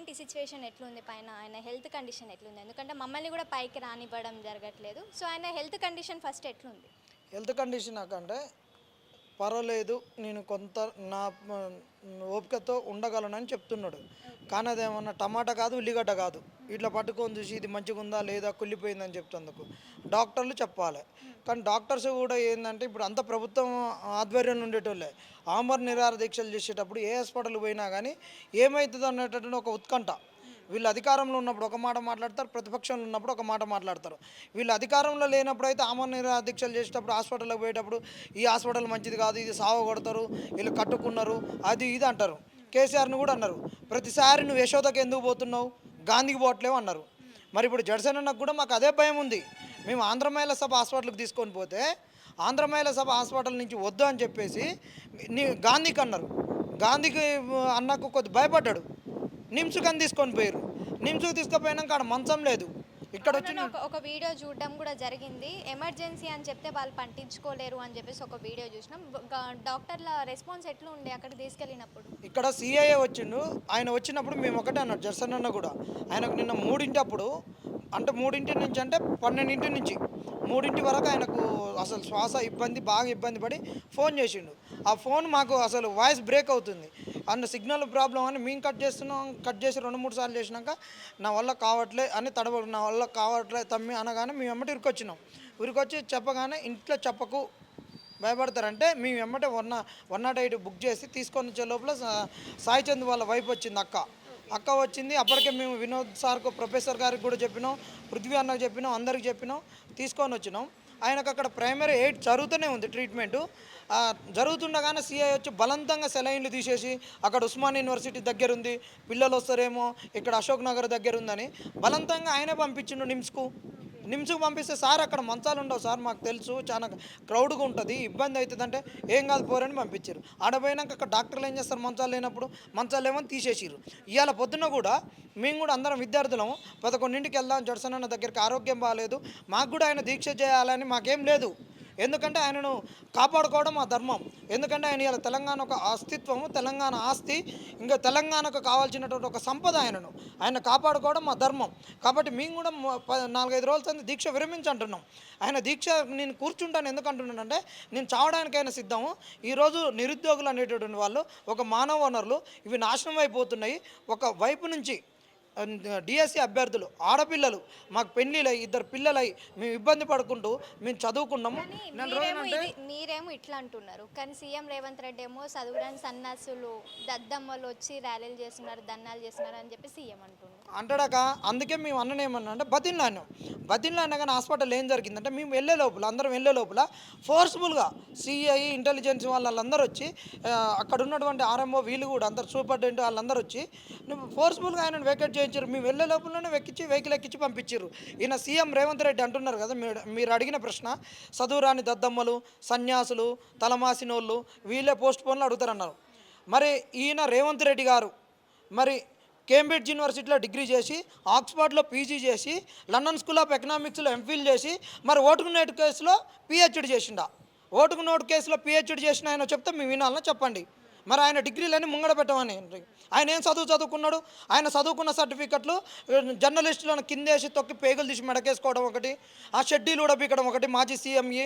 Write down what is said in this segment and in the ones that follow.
ఏంటి సిచ్యువేషన్ ఎట్లుంది? పైన ఆయన హెల్త్ కండిషన్ ఎట్లుంది? ఎందుకంటే మమ్మల్ని కూడా పైకి రానివ్వడం జరగట్లేదు. సో ఆయన హెల్త్ కండిషన్ ఫస్ట్ ఎట్లుంది? హెల్త్ కండిషన్ నాకంటే పర్వాలేదు నేను కొంత నా ఓపికతో ఉండగలనని చెప్తున్నాడు. కానీ అదేమన్నా టమాటా కాదు ఉల్లిగడ్డ కాదు. ఇట్లా పట్టుకొని చూసి ఇది మంచిగా ఉందా లేదా కుళ్ళిపోయిందని చెప్తందుకు డాక్టర్లు చెప్పాలి. కానీ డాక్టర్స్ కూడా ఏంటంటే ఇప్పుడు అంత ప్రభుత్వం ఆధ్వర్యంలో ఉండేటోళ్ళే. ఆమర్ నిరార దీక్షలు చేసేటప్పుడు ఏ హాస్పిటల్ పోయినా కానీ ఏమవుతుంది అనేటటువంటి ఒక ఉత్కంఠ. వీళ్ళు అధికారంలో ఉన్నప్పుడు ఒక మాట మాట్లాడతారు ప్రతిపక్షంలో ఉన్నప్పుడు ఒక మాట మాట్లాడతారు. వీళ్ళు అధికారంలో లేనప్పుడు అయితే ఆమరణ దీక్షలు చేసేటప్పుడు హాస్పిటల్కి పోయేటప్పుడు ఈ హాస్పిటల్ మంచిది కాదు ఇది సావ కొడతారు వీళ్ళు కట్టుకున్నారు అది ఇది అంటారు. కేసీఆర్ని కూడా అన్నారు. ప్రతిసారి నువ్వు యశోదకి ఎందుకు పోతున్నావు? గాంధీకి పోవట్లేవు అన్నారు. మరి ఇప్పుడు జడ్సన్ అన్నకు కూడా మాకు అదే భయం ఉంది. మేము ఆంధ్ర మహిళా సభ హాస్పిటల్కి తీసుకొని పోతే ఆంధ్ర మహిళా సభ హాస్పిటల్ నుంచి వద్దు అని చెప్పేసి నీ గాంధీకి అన్నారు. గాంధీకి అన్నకు కొద్ది భయపడ్డాడు. నిమ్స్కి అని తీసుకొని పోయారు నిమ్స్కి తీసుకుపోయినాక ఆడ మంచం లేదు. ఇక్కడ వచ్చి మొన్న ఒక వీడియో చూడడం కూడా జరిగింది. ఎమర్జెన్సీ అని చెప్తే వాళ్ళు పట్టించుకోలేరు అని చెప్పేసి ఒక వీడియో చూసినాం. డాక్టర్ల రెస్పాన్స్ ఎట్లా ఉండే అక్కడ తీసుకెళ్ళినప్పుడు? ఇక్కడ సిఐఏ వచ్చిండు. ఆయన వచ్చినప్పుడు మేము ఒకటే అన్నాడు జర్సన్ అన్న కూడా. ఆయనకు నిన్న మూడింటి అప్పుడు అంటే మూడింటి నుంచి అంటే పన్నెండింటి నుంచి. మూడింటి వరకు ఆయనకు అసలు శ్వాస ఇబ్బంది బాగా ఇబ్బంది పడి ఫోన్ చేసిండు. ఆ ఫోన్ మాకు అసలు వాయిస్ బ్రేక్ అవుతుంది. అన్న సిగ్నల్ ప్రాబ్లం అని మేము కట్ చేస్తున్నాం కట్ చేసి రెండు మూడు సార్లు చేసినాక నా వల్ల కావట్లే అని తడబడు నా వల్ల కావట్లే తమ్మి అనగానే మేము ఎమ్మటి ఉరికొచ్చినాం. ఉరికొచ్చి చెప్పగానే ఇంట్లో చెప్పకు భయపడతారంటే మేము వెంబటే one one nought eight book చేసి తీసుకొని వచ్చే లోపల సాయిచంద్ వాళ్ళ వైఫ్ వచ్చింది అక్క. అక్క వచ్చింది. అప్పటికే మేము వినోద్ సార్కు ప్రొఫెసర్ గారికి కూడా చెప్పినాం. పృథ్వీ అన్నకు చెప్పినాం. అందరికి చెప్పినాం. తీసుకొని వచ్చినాం. ఆయనకు అక్కడ ప్రైమరీ ఎయిట్ జరుగుతూనే ఉంది ట్రీట్మెంటు. జరుగుతుండగానే సిఐ వచ్చి బలవంతంగా సెలైన్లు తీసేసి అక్కడ ఉస్మాన్ యూనివర్సిటీ దగ్గర ఉంది. పిల్లలు వస్తారేమో ఇక్కడ అశోక్ నగర్ దగ్గర ఉందని బలవంతంగా ఆయనే పంపించిండు నిమ్స్కు. నిమ్స్కి పంపిస్తే సార్ అక్కడ మంచాలు ఉండవు సార్ మాకు తెలుసు చాలా క్రౌడ్గా ఉంటుంది ఇబ్బంది అవుతుంది అంటే ఏం కాదు పోరని పంపించారు. ఆడపోయినాక అక్కడ డాక్టర్లు ఏం చేస్తారు మంచాలు లేనప్పుడు మంచాలు ఏమో తీసేసారు ఇవాళ పొద్దున కూడా మేము కూడా అందరం విద్యార్థులము పదకొండింటికి వెళ్దాం జడ్సన్ అన్న దగ్గరికి ఆరోగ్యం బాగాలేదు మాకు కూడా ఆయన దీక్ష చేయాలని మాకేం లేదు. ఎందుకంటే ఆయనను కాపాడుకోవడం మా ధర్మం. ఎందుకంటే ఆయన ఇలా తెలంగాణ ఒక అస్తిత్వము తెలంగాణ ఆస్తి ఇంకా తెలంగాణకు కావాల్సినటువంటి ఒక సంపద ఆయనను. ఆయన కాపాడుకోవడం మా ధర్మం. కాబట్టి మేము కూడా ప- నాలుగైదు రోజుల తర్వాత దీక్ష విరమించంటున్నాం. ఆయన దీక్ష నేను కూర్చుంటాను ఎందుకంటున్నానంటే నేను చావడానికైనా సిద్ధము. ఈరోజు నిరుద్యోగులు అనేటటువంటి వాళ్ళు ఒక మానవ వనరులు ఇవి నాశనం అయిపోతున్నాయి. ఒక వైపు నుంచి డిఎస్సి అభ్యర్థులు ఆడపిల్లలు మాకు పెళ్ళిళ్ళై ఇద్దరు పిల్లలై మేము ఇబ్బంది పడుకుంటూ మేము చదువుకున్నాము. మీరేమో ఇది మీరేమో ఇట్లా అంటున్నారు. కానీ సీఎం రేవంత్ రెడ్డి ఏమో చదువురాని సన్నాసులు దద్దమ్మలు వచ్చి ర్యాలీలు చేస్తున్నారు దన్నాలు చేస్తున్నారు అని చెప్పి సీఎం అంటున్నారు. అంటాడక అందుకే మేము అన్నని ఏమన్నా అంటే బతిన్లాను బతిన్లాడినా కానీ హాస్పిటల్ ఏం జరిగిందంటే మేము వెళ్ళే లోపల అందరం వెళ్ళే లోపల ఫోర్స్ఫుల్గా సిఐ ఇంటెలిజెన్స్ వాళ్ళందరూ వచ్చి అక్కడ ఉన్నటువంటి ఆర్ఎంఓ వీళ్ళు కూడా అందరు సూపరింటెండెంట్ వాళ్ళందరూ వచ్చి ఫోర్స్ఫుల్గా ఆయన వెకెట్ చేయించారు. మేము వెళ్ళే లోపలనే వెక్కించి వెహికల్ ఎక్కించి పంపించారు. ఈయన సీఎం రేవంత్ రెడ్డి అంటున్నారు కదా మీరు మీరు అడిగిన ప్రశ్న చదువురాని దద్దమ్మలు సన్యాసులు తలమాసినోళ్ళు వీళ్ళే పోస్ట్ పోన్లు అడుగుతారన్నారు. మరి ఈయన రేవంత్ రెడ్డి గారు మరి కేంబ్రిడ్జ్ యూనివర్సిటీలో డిగ్రీ చేసి ఆక్స్ఫర్డ్లో పీజీ చేసి లండన్ స్కూల్ ఆఫ్ ఎకనామిక్స్లో ఎంఫిల్ చేసి మరి ఓటుకు నోటు కేసులో పిహెచ్డి చేసిండా? ఓటుకు నోటు కేసులో పిహెచ్డి చేసిన ఆయన చెప్తే మేము వినాలని చెప్పండి. మరి ఆయన డిగ్రీలన్నీ ముంగడ పెట్టమని. ఆయన ఏం చదువు చదువుకున్నాడు? ఆయన చదువుకున్న సర్టిఫికెట్లు జర్నలిస్టులను కిందేసి తొక్కి పేగులు తీసి మెడకేసుకోవడం ఒకటి ఆ షెడ్యూల్ కూడా ఒకటి మాజీ సీఎంఈ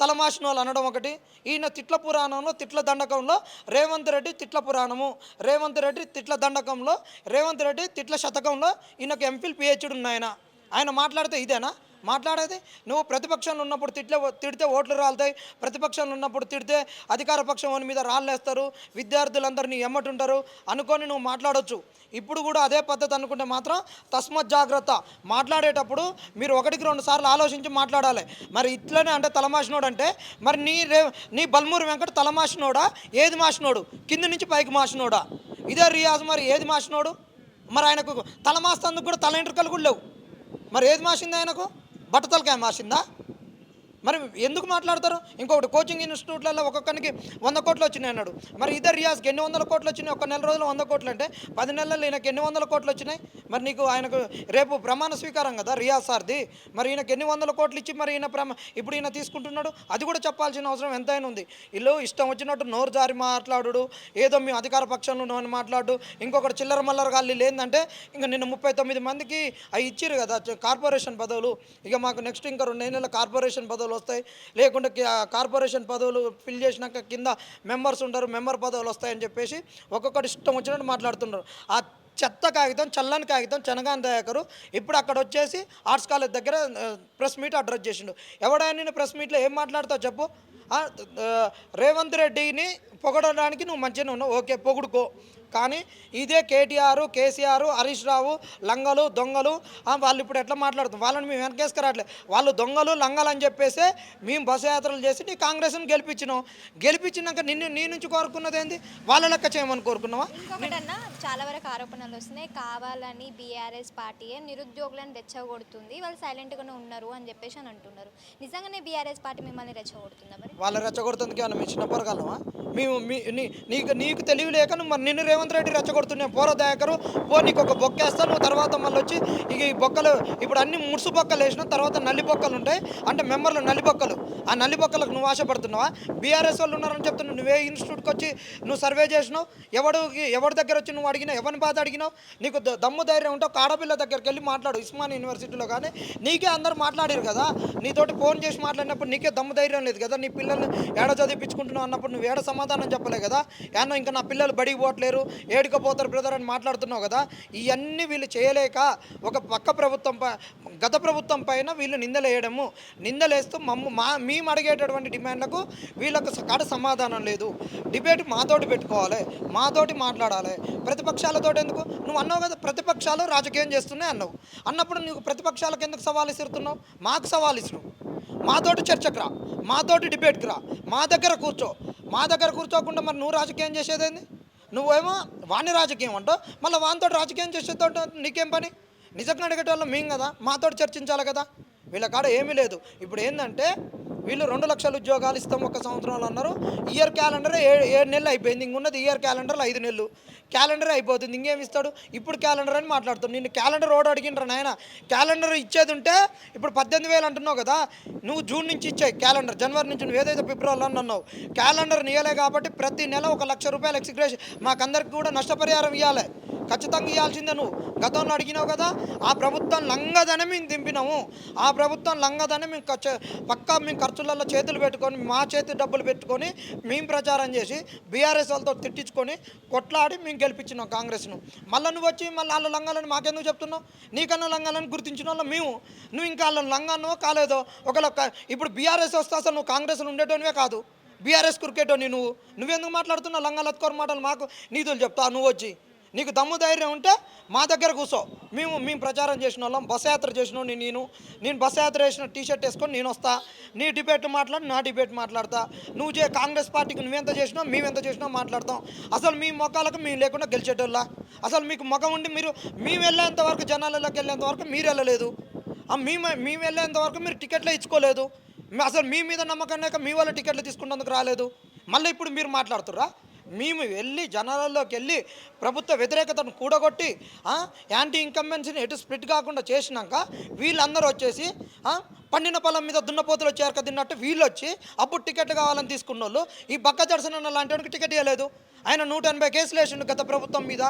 తలమాసిన వాళ్ళు అనడం ఒకటి. ఈయన తిట్ల పురాణంలో తిట్ల దండకంలో రేవంత్ రెడ్డి తిట్ల పురాణము. రేవంత్ రెడ్డి తిట్ల దండకంలో రేవంత్ రెడ్డి తిట్ల శతకంలో ఈయనకు ఎంఫిల్ పిహెచ్డి ఉన్నాయన. ఆయన మాట్లాడితే ఇదేనా? మాట్లాడేది? నువ్వు ప్రతిపక్షంలో ఉన్నప్పుడు తిట్లే తిడితే ఓట్లు రాలుతాయి. ప్రతిపక్షంలో ఉన్నప్పుడు తిడితే అధికార పక్షం మీద రాళ్ళేస్తారు. విద్యార్థులందరినీ ఎమ్మటుంటారు అనుకొని నువ్వు మాట్లాడొచ్చు. ఇప్పుడు కూడా అదే పద్ధతి అనుకుంటే మాత్రం తస్మత్ జాగ్రత్త. మాట్లాడేటప్పుడు మీరు ఒకటికి రెండు సార్లు ఆలోచించి మాట్లాడాలి. మరి ఇట్లనే అంటే తలమాసినోడు అంటే మరి నీ రే నీ బల్మూరి వెంకట తలమాసినోడా ఏది మాసినోడు కింది నుంచి పైకి మాసినోడా ఇదే రియాజ్ మరి ఏది మాసినోడు మరి ఆయనకు తల మాస్తందుకు కూడా తల ఎంట్రుకలు కూడా లేవు. మరి ఏది మాసింది ఆయనకు? బట్టతలకాయ మాసిందా? మరి ఎందుకు మాట్లాడతారు? ఇంకొకటి కోచింగ్ ఇన్స్టిట్యూట్లలో ఒక్కొక్కరికి వంద కోట్లు వచ్చినాయి అన్నాడు. మరి ఇద్దరు రియాజ్కి ఎన్ని వందల కోట్లు వచ్చినాయి ఒక నెల రోజులు వంద కోట్లు అంటే పది నెలల్లో ఈయనకి ఎన్ని వందల కోట్లు వచ్చినాయి? మరి నీకు ఆయనకు రేపు ప్రమాణ స్వీకారం కదా రియాజ్ సార్ది. మరి ఈయనకి ఎన్ని వందల కోట్లు ఇచ్చి మరి ఈయన ప్రమా ఇప్పుడు ఈయన తీసుకుంటున్నాడు? అది కూడా చెప్పాల్సిన అవసరం ఎంతైనా ఉంది. వీళ్ళు ఇష్టం వచ్చినట్టు నోరు జారి మాట్లాడు ఏదో మేము అధికార పక్షంలో ఉన్నామని మాట్లాడు. ఇంకొకటి చిల్లర మల్లర గాలి లేదంటే ఇంకా నిన్న ముప్పై తొమ్మిది మందికి అవి ఇచ్చారు కదా కార్పొరేషన్ పదవులు ఇక మాకు నెక్స్ట్ ఇంకా రెండు నెలల కార్పొరేషన్ పదవులు వస్తాయి. లేకుంటే కార్పొరేషన్ పదవులు ఫిల్ చేసినాక కింద మెంబర్స్ ఉంటారు మెంబర్ పదవులు వస్తాయని చెప్పేసి ఒక్కొక్కటి ఇష్టం వచ్చినట్టు మాట్లాడుతున్నారు ఆ చెత్త కాగితం చల్లని కాగితం చెనగాని దయాకరు ఇప్పుడు అక్కడ వచ్చేసి ఆర్ట్స్ కాలేజ్ దగ్గర ప్రెస్ మీట్ అడ్రస్ చేసిండు. ఎవడైనా నేను ప్రెస్ మీట్లో ఏం మాట్లాడతావు చెప్పు? రేవంత్ రెడ్డిని పొగడడానికి నువ్వు మంచిగా ఉన్నావు. ఓకే పొగుడుకో. కానీ ఇదే కేటీఆర్ కేసీఆర్ హరీష్ రావు లంగలు దొంగలు వాళ్ళు ఇప్పుడు ఎట్లా మాట్లాడుతాం వాళ్ళని మేము వెనకేసుకురావట్లేదు వాళ్ళు దొంగలు లంగలు అని చెప్పేసి మేము బస్సు యాత్రలు చేసి నీ కాంగ్రెస్ని గెలిపించినాం. గెలిపించినాక నిన్ను నీ నుంచి కోరుకున్నది ఏంది? వాళ్ళ లెక్క చేయమని కోరుకున్నావా? ఇంకొకటన్నా చాలా వరకు ఆరోపణలు వస్తున్నాయి. కావాలని బీఆర్ఎస్ పార్టీయే నిరుద్యోగులను రెచ్చగొడుతుంది. వాళ్ళు సైలెంట్గానే ఉన్నారు అని చెప్పేసి అని అంటున్నారు. నిజంగానే బీఆర్ఎస్ పార్టీ మిమ్మల్ని రెచ్చగొడుతుందా మరి? వాళ్ళ రెచ్చగొడుతుంది కానీ మీ చిన్న పొరగలమా మేము మీ నీకు నీకు తెలివి లేక మరి నిన్ను రేవంత్ రెడ్డి రెచ్చగొడుతున్నావు పోర దయాకరు పో నీకు ఒక బొక్క నువ్వు తర్వాత మళ్ళీ వచ్చి ఇక ఈ బొక్కలు ఇప్పుడు అన్ని ముడుసు బొక్కలు వేసిన తర్వాత నల్లి బొక్కలు ఉంటాయి. అంటే మెంబర్లు నల్లి బొక్కలు. ఆ నల్లి బొక్కలకు నువ్వు ఆశపడుతున్నావా? బీఆర్ఎస్ వాళ్ళు ఉన్నారని చెప్తున్నావు. నువ్వే ఇన్స్టిట్యూట్కి వచ్చి నువ్వు సర్వే చేసినావు. ఎవడికి ఎవరి దగ్గర వచ్చి నువ్వు అడిగినావు? ఎవరిని బాధ అడిగినావు? నీకు దమ్ము ధైర్యం ఉంటే ఒక ఆడపిల్ల దగ్గరికి వెళ్ళి మాట్లాడు. ఉస్మాన్ యూనివర్సిటీలో కానీ నీకే అందరు మాట్లాడారు కదా. నీతోటి ఫోన్ చేసి మాట్లాడినప్పుడు నీకే దమ్ము ధైర్యం లేదు కదా. నీ పిల్లల్ని ఏడ చదివించుకుంటున్నావు అన్నప్పుడు నువ్వు ఏడ సమాధానం చెప్పలే కదా? ఏమన్నా ఇంకా నా పిల్లలు బడికి పోవట్లేరు. ఏడుకపోతారు బ్రదర్ అని మాట్లాడుతున్నావు కదా ఇవన్నీ వీళ్ళు చేయలేక ఒక పక్క ప్రభుత్వం గత ప్రభుత్వం పైన వీళ్ళు నిందలేయడము. నిందలేస్తూ మమ్మ మా మేము అడిగేటటువంటి డిమాండ్లకు వీళ్ళకు స- కాడ సమాధానం లేదు. డిబేట్ మాతోటి పెట్టుకోవాలి మాతోటి మాట్లాడాలి. ప్రతిపక్షాలతో ఎందుకు? నువ్వు అన్నావు కదా ప్రతిపక్షాలు రాజకీయం చేస్తున్నాయి అన్నావు. అన్నప్పుడు నువ్వు ప్రతిపక్షాలకు ఎందుకు సవాల్ ఇస్తున్నావు మాకు సవాల్ ఇస్తున్నావు మాతోటి చర్చకు రా మాతోటి డిబేట్కి రా. మా దగ్గర కూర్చో. మా దగ్గర కూర్చోకుండా మరి నువ్వు రాజకీయం చేసేదేంది? నువ్వేమో వాణ్ణి రాజకీయం అంటావు. మళ్ళీ వానితో రాజకీయం చేసేతో నీకేం పని? నిజంగా అడిగేటోళ్ళం మేము కదా మాతోటి చర్చించాలి కదా. వీళ్ళ కాడ ఏమీ లేదు. ఇప్పుడు ఏంటంటే వీళ్ళు రెండు లక్షల ఉద్యోగాలు ఇస్తాం ఒక సంవత్సరంలో అన్నారు. ఇయర్ క్యాలెండర్ ఏ ఏడు నెలలు అయిపోయింది. ఇంకున్నది ఇయర్ క్యాలెండర్లో ఐదు నెలలు. క్యాలెండర్ అయిపోతుంది. ఇంకేమి ఇస్తాడు? ఇప్పుడు క్యాలెండర్ అని మాట్లాడుతాడు నిన్ను క్యాలెండర్ ఓడ అడిగినరా నాయన. క్యాలెండర్ ఇచ్చేది ఉంటే ఇప్పుడు పద్దెనిమిది వేలు అంటున్నావు కదా నువ్వు జూన్ నుంచి ఇచ్చాయి క్యాలెండర్ జనవరి నుంచి నువ్వు ఏదైతే ఫిబ్రవరిలో అని అన్నావు. క్యాలెండర్ నీయలే కాబట్టి ప్రతి నెల ఒక లక్ష రూపాయలు ఎక్స్గ్రేషన్ మాకందరికి కూడా నష్టపరిహారం ఇవ్వాలి ఖచ్చితంగా ఇవ్వాల్సిందే నువ్వు. గతంలో అడిగినావు కదా ఆ ప్రభుత్వం లంగదని మేము దింపినాము. ఆ ప్రభుత్వం లంగదని మేము ఖర్చు పక్కా మేము ఖర్చులలో చేతులు పెట్టుకొని మా చేతి డబ్బులు పెట్టుకొని మేము ప్రచారం చేసి బీఆర్ఎస్ వాళ్ళతో తిట్టించుకొని కొట్లాడి మేము గెలిపించినాం కాంగ్రెస్ను. మళ్ళీ నువ్వు వచ్చి మళ్ళీ వాళ్ళ లంగాలని మాకెందుకు చెప్తున్నావు? నీకన్నా లంగాలని గుర్తించిన వాళ్ళు మేము. నువ్వు ఇంకా వాళ్ళ లంగానో కాలేదో? ఒకవేళ ఇప్పుడు బీఆర్ఎస్ వస్తే అసలు నువ్వు కాంగ్రెస్లో ఉండేటోనివే కాదు. బీఆర్ఎస్ క్రికెటోని నువ్వు. నువ్వెందుకు మాట్లాడుతున్నావు? లంగాలు ఎత్తుకోరు మాటలు మాకు నీతులు చెప్తావు నువ్వు వచ్చి. నీకు దమ్ము ధైర్యం ఉంటే మా దగ్గర కూర్చో మేము మేము ప్రచారం చేసిన వాళ్ళం బస్ యాత్ర చేసిన నేను. నేను బస్ యాత్ర వేసిన టీ షర్ట్ వేసుకొని నేను వస్తా. నీ డిబేట్ మాట్లాడి నా డిబేట్ మాట్లాడతా. నువ్వు చే కాంగ్రెస్ పార్టీకి నువ్వెంత చేసినావు మేమెంత చేసినా మాట్లాడతాం. అసలు మీ మొక్కలకు మేము లేకుండా గెలిచేటోళ్ళ? అసలు మీకు మొఖం ఉండి మీరు మేము వెళ్ళేంత వరకు జనాలలోకి వెళ్ళేంత వరకు మీరు వెళ్ళలేదు. మేము మేము వెళ్ళేంత వరకు మీరు టికెట్లే ఇచ్చుకోలేదు. అసలు మీ మీద నమ్మకం లేక మీ వాళ్ళ టికెట్లు తీసుకున్నందుకు రాలేదు. మళ్ళీ ఇప్పుడు మీరు మాట్లాడుతుర్రా? మేము వెళ్ళి జనాలలోకి వెళ్ళి ప్రభుత్వ వ్యతిరేకతను కూడగొట్టి యాంటీ ఇన్కంబెన్సీని ఎటు స్ప్లిట్ కాకుండా చేసినాక వీళ్ళందరూ వచ్చేసి పండిన పొలం మీద దున్నపోతులు చేరక తిన్నట్టు వీళ్ళు వచ్చి అప్పుడు టికెట్ కావాలని తీసుకున్న వాళ్ళు ఈ బక్క జడ్సన్ అన్న లాంటి వాడికి టికెట్ ఇవ్వలేదు ఆయన నూట ఎనభై కేసులు వేసిండు గత ప్రభుత్వం మీద.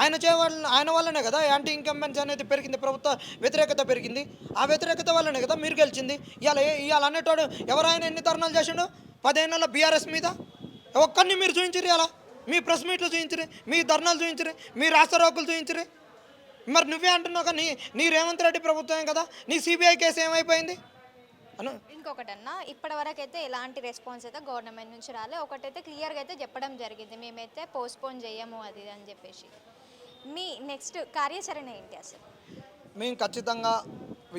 ఆయన చేయవల్ల ఆయన వల్లనే కదా యాంటీ ఇన్కంబెన్సీ అనేది పెరిగింది ప్రభుత్వ వ్యతిరేకత పెరిగింది. ఆ వ్యతిరేకత వల్లనే కదా మీరు గెలిచింది. ఇవాళ ఇవాళ అనేటోడు ఎవరైనా ఎన్ని ధర్నాలు చేసిండు? పదేళ్ళ బీఆర్ఎస్ మీద? ఒక్కరిని మీరు చూపించరు అలా మీ ప్రెస్ మీట్లు చూపించరు మీ ధర్నాలు చూపించరు మీ రాష్ట్రరోకులు చూపించరు మరి నువ్వే అంటున్నావు నీ నీ రేవంత్ రెడ్డి ప్రభుత్వం కదా నీ సిబిఐ కేసు ఏమైపోయింది? అను. ఇంకొకటన్నా ఇప్పటివరకు అయితే ఎలాంటి రెస్పాన్స్ అయితే గవర్నమెంట్ నుంచి రాలే. ఒకటైతే క్లియర్గా అయితే చెప్పడం జరిగింది. మేమైతే పోస్ట్పోన్ చేయము అది అని చెప్పేసి. మీ నెక్స్ట్ కార్యాచరణ ఏంటి అసలు? మేము ఖచ్చితంగా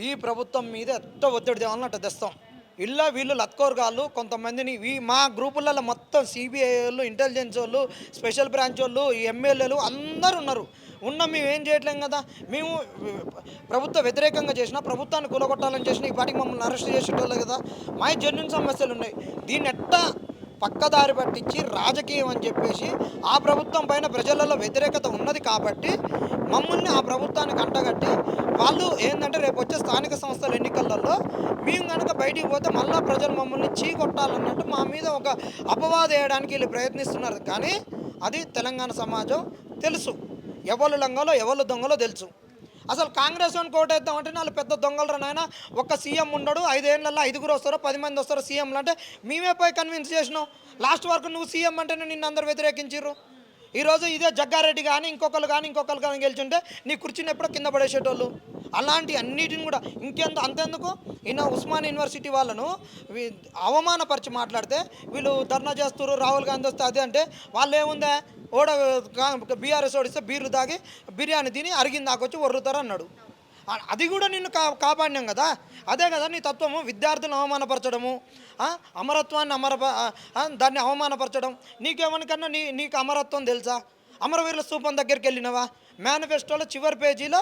ఈ ప్రభుత్వం మీద ఎట్ట ఒత్తిడి తేవాలని అట్ట తెస్తాం. ఇలా వీళ్ళు లత్కోర్గాళ్ళు కొంతమందిని ఈ మా గ్రూపులలో మొత్తం సిబిఐ వాళ్ళు ఇంటెలిజెన్స్ వాళ్ళు స్పెషల్ బ్రాంచ్ వాళ్ళు ఎమ్మెల్యేలు అందరూ ఉన్నారు. ఉన్న మేము ఏం చేయట్లేం కదా? మేము ప్రభుత్వ వ్యతిరేకంగా చేసినా ప్రభుత్వాన్ని కూలగొట్టాలని చేసిన ఈ పాటికి మమ్మల్ని అరెస్ట్ చేసేటోళ్ళు కదా? మా జన్యున్ సమస్యలు ఉన్నాయి. దీన్ని ఎట్టా పక్కదారి పట్టించి రాజకీయం అని చెప్పేసి ఆ ప్రభుత్వం పైన ప్రజలలో వ్యతిరేకత ఉన్నది కాబట్టి మమ్మల్ని ఆ ప్రభుత్వానికి అంటగట్టి వాళ్ళు ఏంటంటే రేపు వచ్చే స్థానిక సంస్థల ఎన్నికలలో మేము కనుక బయటికి పోతే మళ్ళీ ప్రజలు మమ్మల్ని చీకొట్టాలన్నట్టు మా మీద ఒక అపవాదం వేయడానికి వీళ్ళు ప్రయత్నిస్తున్నారు. కానీ అది తెలంగాణ సమాజం తెలుసు. ఎవరు లంగలో ఎవరు దొంగలో తెలుసు. అసలు కాంగ్రెస్ అని కోటేద్దామంటే వాళ్ళు పెద్ద దొంగలు నాయన. ఒక్క సీఎం ఉండడు ఐదేళ్ళలో ఐదుగురు వస్తారో పది మంది వస్తారో సీఎంలు. అంటే మేమే పోయి కన్విన్స్ చేసినాం. లాస్ట్ వరకు నువ్వు సీఎం అంటేనే నిన్ను అందరు వ్యతిరేకించారు ఈరోజు ఇదే జగ్గారెడ్డి కానీ ఇంకొకరు కానీ ఇంకొకరు కానీ గెలిచుంటే నీ కుర్చీని ఎప్పుడో కింద పడేసేటోళ్ళు. అలాంటి అన్నిటిని కూడా ఇంకెంత అంతెందుకు? ఈయన ఉస్మాన్ యూనివర్సిటీ వాళ్ళను అవమానపరిచి మాట్లాడితే వీళ్ళు ధర్నా చేస్తారు రాహుల్ గాంధీ వస్తే అదే అంటే వాళ్ళు ఏముందే ఓడ బీఆర్ఎస్ ఓడిస్తే బీర్లు తాగి బిర్యానీ తిని అరిగింది దాకొచ్చి వర్రుతారు అన్నాడు అది కూడా నిన్ను కా కాపాడినాం కదా. అదే కదా నీ తత్వము విద్యార్థులను అవమానపరచడము అమరత్వాన్ని అమర దాన్ని అవమానపరచడం. నీకేమనికన్నా నీ నీకు అమరత్వం తెలుసా? అమరవీరుల స్తూపం దగ్గరికి వెళ్ళినవా? మేనిఫెస్టోలో చివరి పేజీలో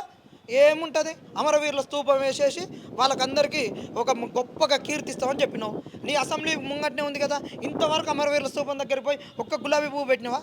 ఏముంటుంది? అమరవీరుల స్తూపం వేసేసి వాళ్ళకందరికీ ఒక గొప్పగా కీర్తిస్తామని చెప్పినావు. నీ అసెంబ్లీ ముంగట్నే ఉంది కదా. ఇంతవరకు అమరవీరుల స్తూపం దగ్గరికి పోయి ఒక్క గులాబీ పువ్వు పెట్టినవా?